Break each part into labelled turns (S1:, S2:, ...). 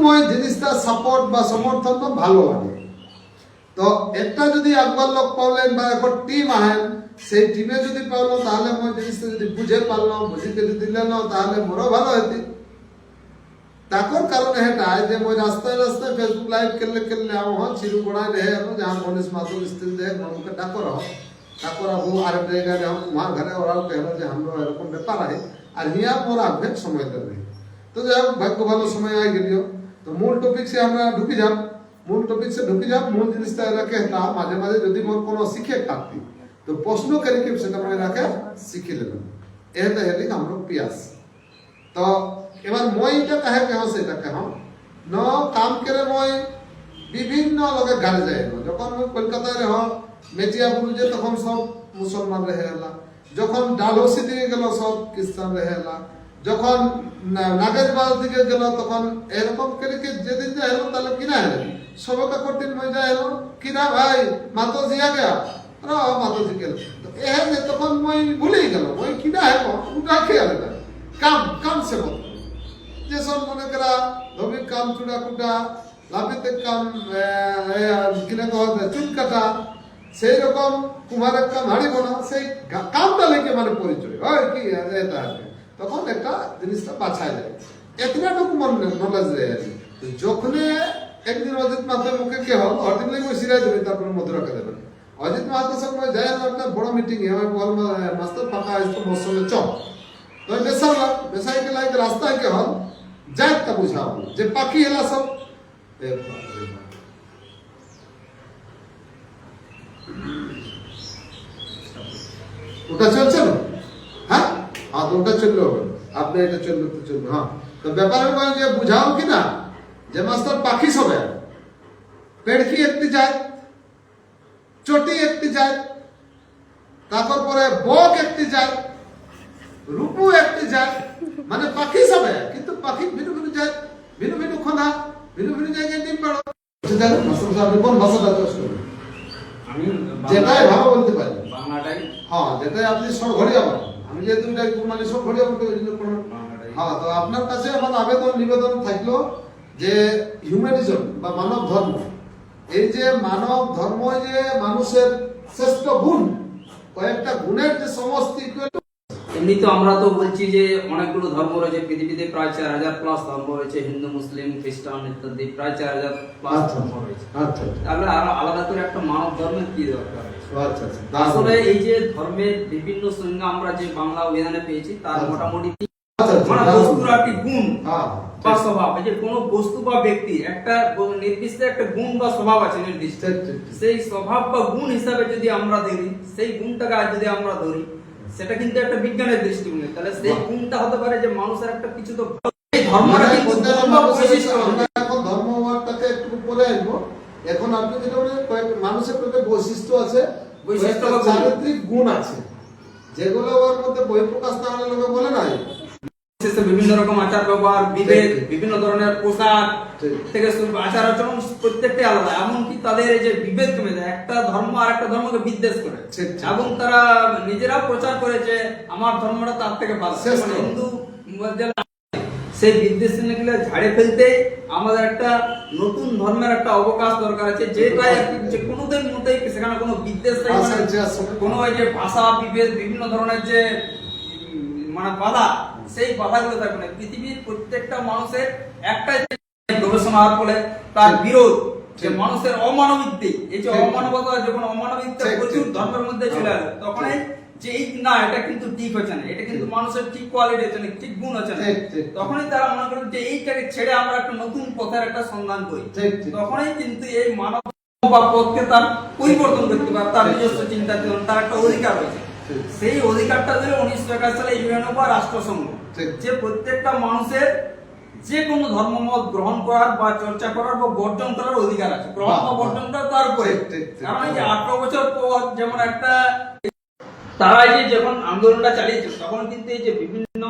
S1: সময় জিনিসটা সাপোর্ট বা সমর্থনটা ভালো লাগে তো একটা যদি একবার লোক পাওলেন বা এখন টিম আহেন সেই টিমে যদি পাওলো তাহলে মই জিনিসটা যদি বুঝে পারলো বুঝিতে যদি দিলেন তাহলে মোরও ভালো হইতে তাকর কারণে হেটায় যে মই রাস্তায় রাস্তায় ফেসবুক লাইভ করলে করলে আমার চিরুপড়ায় রে যাহা মনীষ মাতুল স্ত্রী দেয় মনকে ডাকর তারপর আবু আর জায়গায় যেমন আমার ঘরে ওরা পেহলো যে আমরা এরকম ব্যাপার আছে আর হিয়া মোর আভ্যেক সময় দেবে তো যাই হোক ভাগ্য ভালো সময় আগে গেলিও তো মূল টপিক সে আমরা ঢুকি যাব মূল টপিক সে ঢুকি যাব মূল জিনিসটা রাখে তা মাঝে মাঝে যদি মোর কোনো শিখে থাকতি তো প্রশ্ন করে কি সেটা মানে রাখে শিখে নেবেন এটা হেলি আমরা পিয়াস তো এবার মইটা কাহে কেহ সেটা কেহ ন কাম করে মই বিভিন্ন লোকে গাড়ি যায় না যখন মই কলকাতায় রহ মেটিয়া বুলুজে তখন সব মুসলমান রহে এলা যখন ডালহসি দিকে গেল সব খ্রিস্টান রহে এলা নাগের নাগেরবাজ দিকে গেল, তখন এরকম করে কি যেদিন যা এলো, তাহলে কিনা এলো? সবকা কঠিন হয়ে যায় এলো। কিনা ভাই মাতো জিয়া গেয়া র মাতো জি গেল। এ তখন মই ভুলেই গেল মই কিনা হেব উঠা খেয়াল না? কাম কাম সে বল। যেসব মনে করা ধবির কাম, চুড়া কুটা লাভিতে কাম কিনে কহা চুল কাটা, সেই রকম কুমারের কাম হারিব না সেই গা- কামটা লেগে মানে পরিচয়। হয় কি এটা তখন একটা জিনিসটা বাছায় যায় এতটাটুকু নলেজ দেয় আর কি। যখনই একদিন অজিত মাহাতো মুখে কে হোক অর্দিন লাগবে সিরাই দেবেন তারপরে মধু রাখা দেবেন। অজিত মাহাতো সঙ্গে যাই একটা বড় মিটিং আমার মাস্টার ফাঁকা আসতো মৌসুমে চক তো বেসাওলা বেসাই কে লাগে রাস্তায় কে হল যাই তা বুঝাও যে পাখি হেলা সব ওটা চলছে? ওটা চললে হবে। আপনি এটা চললে তো চলবে হ্যাঁ। তো ব্যাপার মানে যে বুঝাও কি না? যে মাস্টার পাখি সবে পেড়কি একটি যায় চটি একটি যায় তারপর পরে বক একটি যায় রূপু একটি যায় মানে পাখি সবে কিন্তু পাখি ভিন্ন ভিন্ন যায় ভিন্ন ভিন্ন খোনা ভিন্ন ভিন্ন জায়গায় ডিম পাড়ো। সাহেব কোন ভাষাটা করবেন? যেটাই ভালো বলতে পারি
S2: বাংলাটাই।
S1: হ্যাঁ যেটাই আপনি সব ঘড়িয়া বলেন আমি যেহেতু এটা মানে সব হ্যাঁ তো আপনার কাছে আমার আবেদন নিবেদন থাকল যে হিউম্যানিজম বা মানব ধর্ম এই যে মানব ধর্ম যে মানুষের শ্রেষ্ঠ গুণ কয়েকটা গুণের যে সমষ্টি
S2: এমনি তো আমরা তো বলছি যে অনেকগুলো ধর্ম রয়েছে পৃথিবীতে প্রায় চার হাজার প্লাস ধর্ম রয়েছে হিন্দু মুসলিম খ্রিস্টান ইত্যাদি প্রায় চার হাজার প্লাস
S1: আচ্ছা
S2: ধর্ম রয়েছে।
S1: আচ্ছা।
S2: তাহলে আরও আলাদা করে একটা মানব ধর্মের কি দরকার? আসলে এই যে ধর্মের বিভিন্ন সংজ্ঞা আমরা যে বাংলা অভিধানে পেয়েছি তার
S1: আচ্ছা।
S2: মোটামুটি তিন-
S1: আচ্ছা আচ্ছা
S2: মানে বস্তুর একটি গুণ বা স্বভাব। যে কোনো বস্তু বা ব্যক্তি একটা নির্দিষ্ট একটা গুণ বা স্বভাব আছে নির্দিষ্ট।
S1: ঠিক, ঠিক, ঠিক।
S2: সেই স্বভাব বা গুণ হিসাবে যদি আমরা ধরি সেই গুণটাকে যদি আমরা ধরি সেটা কিন্তু একটা বিজ্ঞানের দৃষ্টিভঙ্গি। তাহলে সেই গুণটা হতে পারে যে মানুষের একটা কিছু তো ধর্মটা কিন্তু ধর্ম বৈশিষ্ট্য
S1: আমরা
S2: নয়।
S1: এখন ধর্ম হওয়ারটাকে একটু পরে আসব এখন আপনি যেটা বলেন মানুষের প্রতি বৈশিষ্ট্য আছে। চারিত্রিক গুণ আছে। যেগুলো ওর মধ্যে বহিঃপ্রকাশ না হলে লোকে বলে নাই
S2: বিভিন্ন রকম আচার ব্যবহার। বিভিন্ন ধরনের পোশাক থেকে আচার আচরণ প্রত্যেকটাই আলাদা। এমনকি তাদের এই যে বিভেদ কমে যায় একটা ধর্ম আর একটা ধর্মকে বিদ্বেষ করে। এবং তারা নিজেরাও প্রচার করে যে আমার ধর্মটা তার থেকে ভালো। হিন্দু সেই বিদ্বেষগুলো ঝাড়ে ফেলতে আমাদের একটা নতুন ধর্মের একটা অবকাশ দরকার আছে যেটাই যে কোনোদের মধ্যেই সেখানে কোনো বিদ্বেষ মানে কোনো ওই যে ভাষা বিভেদ বিভিন্ন ধরনের যে মানে বাধা সেই বাধাগুলো থাকবে না। পৃথিবীর প্রত্যেকটা মানুষের একটা গবেষণা হওয়ার ফলে তার বিরোধ যে মানুষের অমানবিক দিক এই যে অমানবতা যখন অমানবিকতা প্রচুর ধর্মের মধ্যে চলে আসে তখনই যে এই না এটা কিন্তু ঠিক হচ্ছে না। এটা কিন্তু মানুষের ঠিক কোয়ালিটি হচ্ছে না ঠিক গুণ হচ্ছে না। তখনই তারা মনে করেন যে এইটাকে ছেড়ে আমরা একটা নতুন পথের একটা সন্ধান করি। তখনই কিন্তু এই মানব বা পথকে তার পরিবর্তন করতে পারে তার নিজস্ব চিন্তা তার একটা অধিকার রয়েছে সেই অধিকারটা দিল উনিশশো একাশ সালে ইউএনও বা রাষ্ট্রসংঘ যে প্রত্যেকটা মানুষের যে কোনো ধর্মমত গ্রহণ করার বা চর্চা করার বা বর্জন করার অধিকার আছে। গ্রহণ বা তার উপরে। কারণ এই যে আঠারো বছর পর যেমন একটা তারা এই যে যখন আন্দোলনটা চালিয়েছে তখন কিন্তু এই যে বিভিন্ন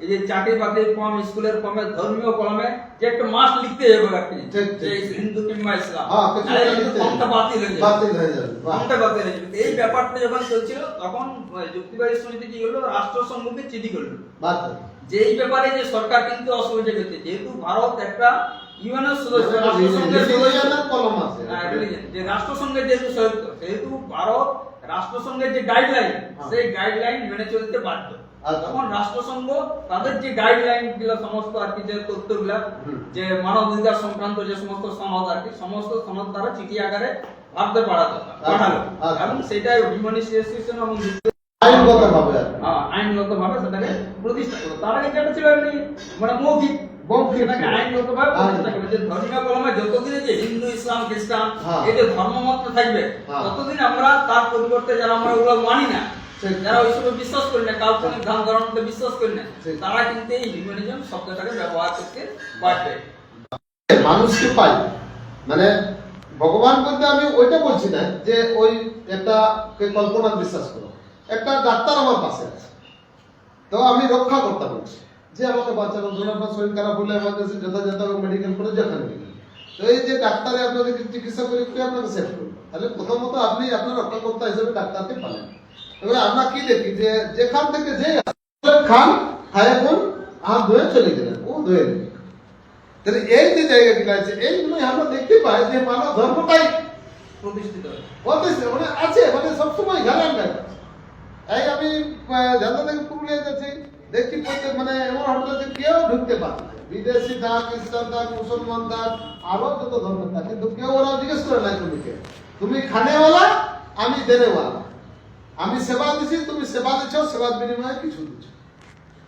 S2: এই যে চাকরি বাকরির কম স্কুলের কমে ধর্মীয় কলমে যে একটা মাস লিখতে হবে একটা জিনিস,
S1: ঠিক, ঠিক,
S2: যে হিন্দু কিংবা ইসলাম।
S1: হ্যাঁ।
S2: বাতিল হয়ে যাবে।
S1: যাবে
S2: বাতিল হয়ে যাবে। এই ব্যাপারটা যখন চলছিল তখন যুক্তিবাদী সমিতি কি করল? রাষ্ট্রসংঘকে চিঠি করল। যে এই ব্যাপারে যে সরকার কিন্তু অসুবিধা করছে যেহেতু ভারত একটা সদস্য
S1: কলম আছে
S2: হ্যাঁ, যে রাষ্ট্রসংঘের যেহেতু সদস্য সেহেতু ভারত রাষ্ট্রসংঘের যে গাইডলাইন
S1: হ্যাঁ।
S2: সেই গাইডলাইন মেনে চলতে বাধ্য
S1: আচ্ছা।
S2: তখন রাষ্ট্রসংঘ তাদের যে গাইডলাইনগুলো সমস্ত আর কি যে তথ্যগুলা যে মানব অধিকার সংক্রান্ত যে সমস্ত সনদ আর কি সমস্ত সনদ তারা চিঠি আকারে ভারতে পাঠাতো পাঠালো
S1: আচ্ছা।
S2: এবং সেটাই হিউম্যানিটেশন এবং
S1: আইনগত ভাবে
S2: আইনগত ভাবে সেটাকে প্রতিষ্ঠা করল তার আগে যেটা ছিল এমনি মানে মৌখিক
S1: মৌখিক
S2: সেটাকে
S1: ছিল।
S2: আইনগত ভাবে প্রতিষ্ঠা
S1: আইন।
S2: করল যে ধর্মীয় কলমে যতদিনে যে হিন্দু ইসলাম খ্রিস্টান
S1: হ্যাঁ।
S2: ধর্মমত থাকবে
S1: হ্যাঁ।
S2: ততদিন আমরা তার পরিবর্তে যারা আমরা ওগুলো মানি না। যারা ওইসবে বিশ্বাস করি না কাল্পনিক ধান ধারণাতে বিশ্বাস করি না তারা কিন্তু এই হিউম্যানিজম শব্দটাকে ব্যবহার করতে পারবে
S1: মানুষকে পাই মানে ভগবান বলতে আমি ওইটা বলছি না যে ওই একটা কে কল্পনা বিশ্বাস করো একটা ডাক্তার আমার পাশে আছে তো আমি রক্ষা করতে বলছি যে আমাকে বাঁচানো ধরুন আপনার শরীর খারাপ হলে আমার কাছে যথাযথ মেডিকেল করে যেখানে তো এই যে ডাক্তারে আপনাদেরকে চিকিৎসা করে কে আপনাকে সেভ করবে তাহলে প্রথমত আপনি আপনার রক্ষাকর্তা হিসেবে ডাক্তারকে পালেন। এবারে আমরা কি দেখি যে যেখান থেকে যে খান, খায় এখন, হাত ধুয়ে চলে গেলেন, ও ধুয়ে নেবে তাহলে এই যে জায়গাগুলো আছে এই এইগুলো আমরা দেখতে পাই যে মানব ধর্মটাই
S2: প্রতিষ্ঠিত।
S1: মানে আছে মানে সবসময় ঘেরান এই আমি ঝালদা থেকে পুরুলিয়া যাচ্ছি। দেখছি প্রত্যেক মানে এমন হোটেলে যে কেউ ঢুকতে পারছে না। বিদেশি থাক খ্রিস্টান থাক, মুসলমান থাক, আরও যত ধর্মের থাক, কিন্তু কেউ ওরা জিজ্ঞেস করে না তুমি কে? তুমি খানেওয়ালা? আমি দেনেওয়ালা। আমি সেবা দিছি, তুমি সেবা দিচ্ছ সেবার বিনিময়ে কিছু দিচ্ছ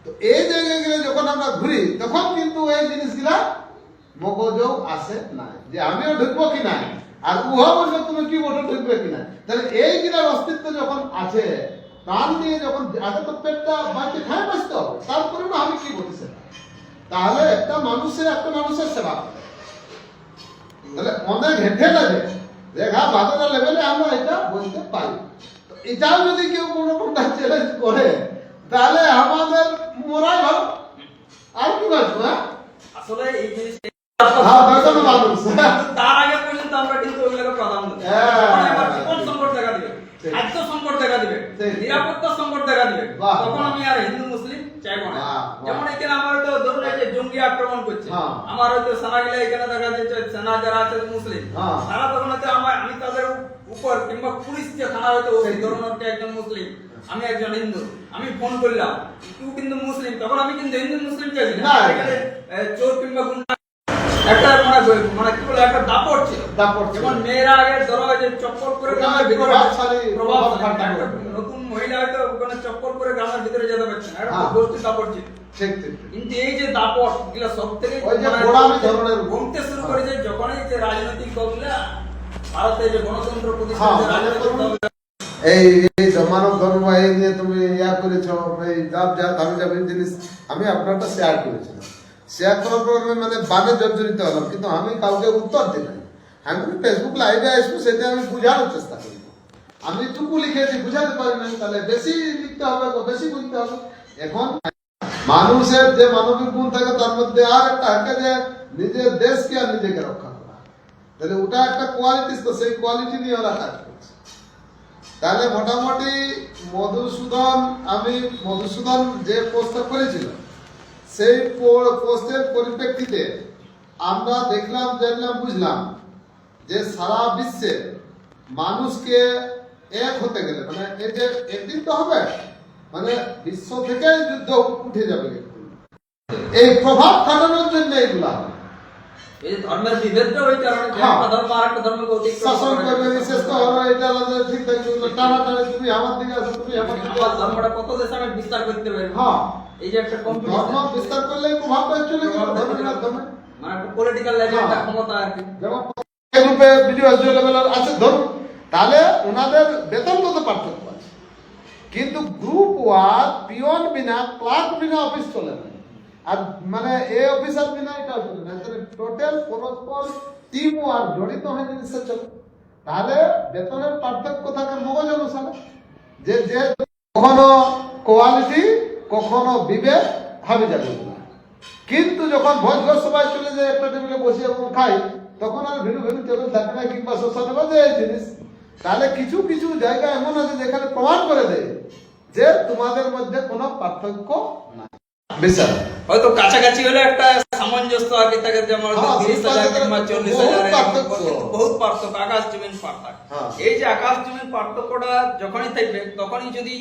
S1: তো এই জায়গাগুলো যখন আমরা ঘুরি, তখন কিন্তু এই জিনিসগুলা মগজও আসে না যে আমিও ঢুকবো কি না আর উহা বলবে তুমি কি বটো ঢুকবে কি না তাহলে এই গিলার অস্তিত্ব যখন আছে প্রাণ দিয়ে যখন আগে তো পেটটা বাড়িতে খায় বাঁচতে হবে তারপরে না আমি কি বলছি তাহলে একটা মানুষের একটা মানুষের সেবা। তাহলে অনেক হেঁটে লাগে রেখা বাজারের লেভেলে আমরা এটা বলতে পারি। এটাও যদি কেউ কোনো রকমটা চ্যালেঞ্জ করে তাহলে আমাদের মরাই ভালো। আর কি বাঁচবো হ্যাঁ?
S2: আসলে এই জিনিসটা
S1: হ্যাঁ, মানুষ।
S2: তার আগে পর্যন্ত আমরা কিন্তু ওইগুলোকে প্রাধান্য
S1: হ্যাঁ।
S2: যখন আমার জীবন সংকট দেখা দিবে
S1: ঠিক।
S2: খাদ্য সংকট দেখা দিবে
S1: ঠিক।
S2: নিরাপত্তা সংকট দেখা দিবে তখন আমি আর হিন্দু মুসলিম চাইব না। যেমন এখানে আমার তো ধরুন এই যে জঙ্গি আক্রমণ করছে
S1: হ্যাঁ।
S2: আমার হয়তো সেনাগুলো এখানে দেখা যাচ্ছে সেনা যারা আছে মুসলিম
S1: হ্যাঁ।
S2: তারা তখন হয়তো আমার আমি তাদের উপর কিংবা পুলিশ যে থানা হয়তো ওই
S1: ঠিক।
S2: ধরুন একজন মুসলিম আমি একজন হিন্দু আমি ফোন করলাম তুই কিন্তু মুসলিম তখন আমি কিন্তু হিন্দু মুসলিম চাইছি
S1: না।
S2: এখানে চোর কিংবা গুন্ডা একটা মানে মানে কি বলে একটা দাপট ছিল
S1: দাপট
S2: যেমন মেয়েরা আগে ধরো যে চক্কর করে
S1: ওটা
S2: হয়তো ওখানে চক্কর করে গ্রামের ভিতরে যেতে পারছে না। একটা
S1: হ্যাঁ।
S2: গোষ্ঠী দাপট ছিল। কিন্তু এই যে দাপট এগুলা সব থেকে
S1: ওই যে গোড়ামি ধরনের
S2: কমতে শুরু করেছে যখনই যে রাজনৈতিক দলগুলা যে গণতন্ত্র প্রতিষ্ঠা
S1: হ্যাঁ,
S2: যে
S1: মানে
S2: রাজনৈতিক
S1: ধরুন- এই এই যে ধর্ম এই নিয়ে তুমি ইয়া করেছ এই জাত আমি যাবি জিনিস আমি আপনারটা শেয়ার করেছিলাম। শেয়ার করার পর আমি মানে বানে জর্জরিত হলাম কিন্তু আমি কাউকে উত্তর নাই। আমি ফেসবুক লাইভে আসব সেটা আমি বুঝানোর চেষ্টা করি। আমি টুকু লিখেছি, বুঝাতে পারি না তাহলে বেশি লিখতে হবে বা বেশি বুঝতে হবে? এখন মানুষের যে মানবিক গুণ থাকে, তার মধ্যে আর একটা থাকে যে নিজের দেশকে আর নিজেকে রক্ষা করা। তাহলে ওটা একটা কোয়ালিটি তো, সেই কোয়ালিটি নিয়ে ওরা কাজ করছে। তাহলে মোটামুটি মধুসূদন, আমি মধুসূদন যে পোস্টটা করেছিল সেই পোস্টের পরিপ্রেক্ষিতে আমরা দেখলাম, জানলাম, বুঝলাম যে সারা বিশ্বে মানুষকে এক হতে গেলে মানে এই যে একদিন তো হবে মানে বিশ্ব থেকে যুদ্ধ উঠে যাবে। এই প্রভাব খাটানোর জন্য এগুলা হবে।
S2: এই যে ধর্মের বিভেদটা ওই কারণে
S1: হ্যাঁ।
S2: একটা ধর্ম আরেকটা ধর্মকে অতিক্রম
S1: শাসন করবে বিশেষ তো এটা আলাদা ঠিক থাকবে টানা টানে তুমি আমার দিকে আসো তুমি আমার দিকে আসো।
S2: ধর্মটা কত দেশে আমি বিস্তার করতে পারি?
S1: হ্যাঁ।
S2: এই যে একটা
S1: ধর্ম বিস্তার করলে প্রভাবটা চলে গেল ধর্মের মাধ্যমে
S2: মানে একটা পলিটিক্যাল লেভেলটা
S1: হ্যাঁ।
S2: ক্ষমতা আর কি।
S1: যেমন গ্রুপে ভিডিও আছে তাহলে ওনাদের বেতনগত পার্থক্য আছে। কিন্তু গ্রুপ ওয়ার পিওন বিনা ক্লার্ক বিনা অফিস চলে না। আর মানে এ অফিসার বিনা এটা চলে না। টোটাল পরস্পর টিম ওয়ার জড়িত হয়ে জিনিসটা চলে, তাহলে বেতনের পার্থক্য থাকে মগজ অনুসারে। যে যে কখনো কোয়ালিটি, কখনো বিবেক হাবি যাবে। কিন্তু যখন ভোজ ভোজ সবাই চলে যায় একটা টেবিলে বসে এবং খাই, তখন আর ভিড়ু ভিড়ু টেবিল থাকে না, কিংবা বাজে এই জিনিস। তাহলে কিছু কিছু জায়গা এমন আছে যেখানে প্রমাণ করে দেয় যে তোমাদের মধ্যে কোনো পার্থক্য না বিচার
S2: হয়তো কাছাকাছি হলে একটা সামঞ্জস্য আগে থাকে
S1: হ্যাঁ,
S2: তিরিশ হাজার কিংবা চল্লিশ হাজার
S1: পার্থক্য।
S2: বহুত পার্থক্য আকাশ জমিন পার্থক্য
S1: হ্যাঁ।
S2: এই যে আকাশ জমিন পার্থক্যটা যখনই থাকবে তখনই যদি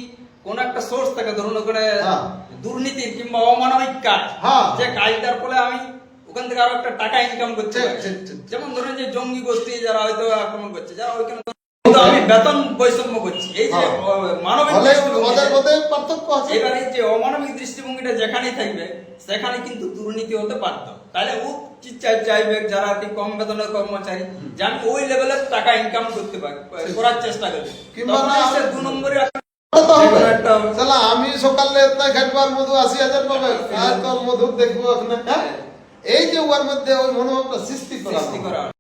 S2: কোন একটা সোর্স থাকে ধরুন ওখানে
S1: হ্যাঁ।
S2: দুর্নীতির কিংবা অমানবিক কাজ
S1: হ্যাঁ।
S2: যে কাজটার ফলে আমি ওখান থেকে আরও একটা টাকা ইনকাম
S1: ঠিক।
S2: যেমন ধরুন যে জঙ্গি গোষ্ঠী যারা হয়তো আক্রমণ করছে যারা ওইখানে কিন্তু আমি বেতন বৈষম্য করছি। এই যে
S1: হ্যাঁ।
S2: মানবিক দৃষ্টিভঙ্গি
S1: পার্থক্য আছে।
S2: এবারে যে অমানবিক দৃষ্টিভঙ্গিটা যেখানেই থাকবে সেখানে কিন্তু দুর্নীতি হতে বাধ্য। তাহলে ও চাইবে যারা কি কম বেতনের কর্মচারী যে আমি ওই লেভেলের টাকা ইনকাম করতে পারি করার চেষ্টা করবে।
S1: কিংবা
S2: দু নম্বরে
S1: আমি সকালে খাটবার মধু আশি হাজার পাবে আর তোর মধু দেখব হ্যাঁ? এই যে ওর মধ্যে ওই মনোভাবটা
S2: সৃষ্টি করা